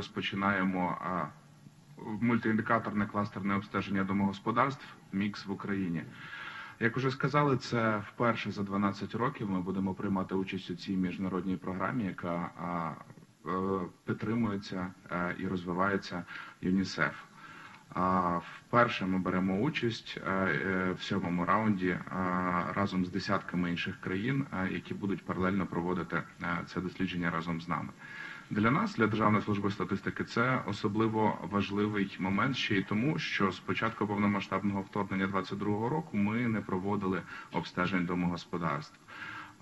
розпочинаємо мультиіндикаторне кластерне обстеження домогосподарств Мікс в Україні. Як уже сказали, це вперше за 12 років ми будемо приймати участь у цій міжнародній програмі, яка е, підтримується е, і розвивається ЮНІСЕФ. А вперше ми беремо участь е, е, в сьомому раунді е, разом з десятками інших країн, які будуть паралельно проводити це дослідження разом з нами. Для нас, для Державної служби статистики, це особливо важливий момент ще й тому, що з початку повномасштабного вторгнення 22-го року ми не проводили обстежень домогосподарств.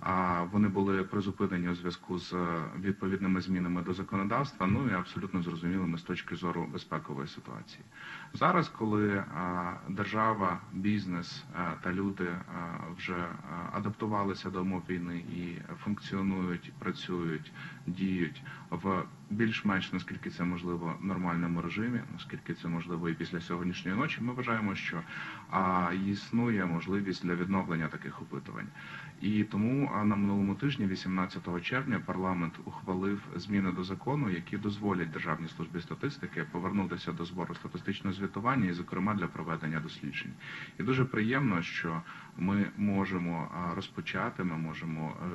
А вони були призупинені у зв'язку з е, відповідними змінами до законодавства. Ну і абсолютно зрозумілими з точки зору безпекової ситуації. Зараз, коли держава, бізнес та люди вже адаптувалися до умов війни і функціонують, працюють, діють в більш-менш наскільки це можливо нормальному режимі, наскільки це можливо і після сьогоднішньої ночі, ми вважаємо, що існує можливість для відновлення таких опитувань. І тому на минулому тижні, 18 червня, парламент ухвалив зміни до закону, які дозволять Державній службі статистики повернутися до збору статистичного звітування, і, зокрема, для проведення досліджень. І дуже приємно, що ми можемо розпочати, ми можемо е,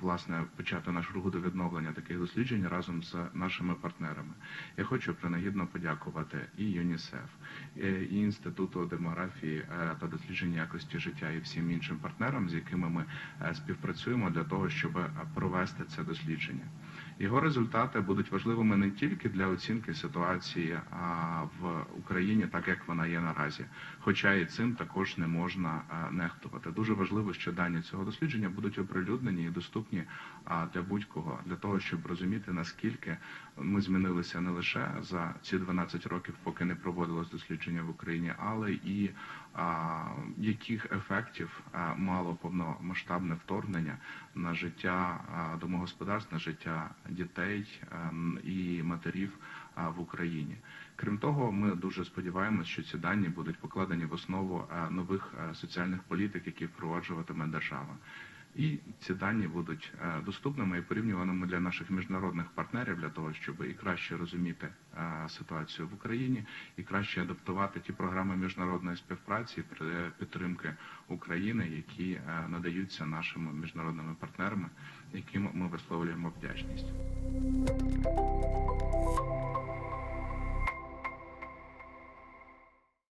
власне почати нашу руку до відновлення таких досліджень разом з нашими партнерами. Я хочу принагідно подякувати і ЮНІСЕФ, е, і інституту демографії е, та дослідження якості життя, і всім іншим партнерам, з якими ми е, співпрацюємо для того, щоб е, провести це дослідження. Його результати будуть важливими не тільки для оцінки ситуації в Україні, так як вона є наразі, хоча і цим також не можна нехтувати. Дуже важливо, що дані цього дослідження будуть оприлюднені і доступні для будь-кого, для того, щоб розуміти наскільки ми змінилися не лише за ці 12 років, поки не проводилось дослідження в Україні, але і яких ефектів мало повномасштабне вторгнення на життя домогосподарств, на життя дітей і матерів в Україні. Крім того, ми дуже сподіваємося, що ці дані будуть покладені в основу нових соціальних політик, які впроваджуватиме держава. І ці дані будуть е, доступними і порівнюваними для наших міжнародних партнерів для того, щоб і краще розуміти е, ситуацію в Україні, і краще адаптувати ті програми міжнародної співпраці підтримки України, які е, надаються нашими міжнародними партнерами, яким ми висловлюємо вдячність.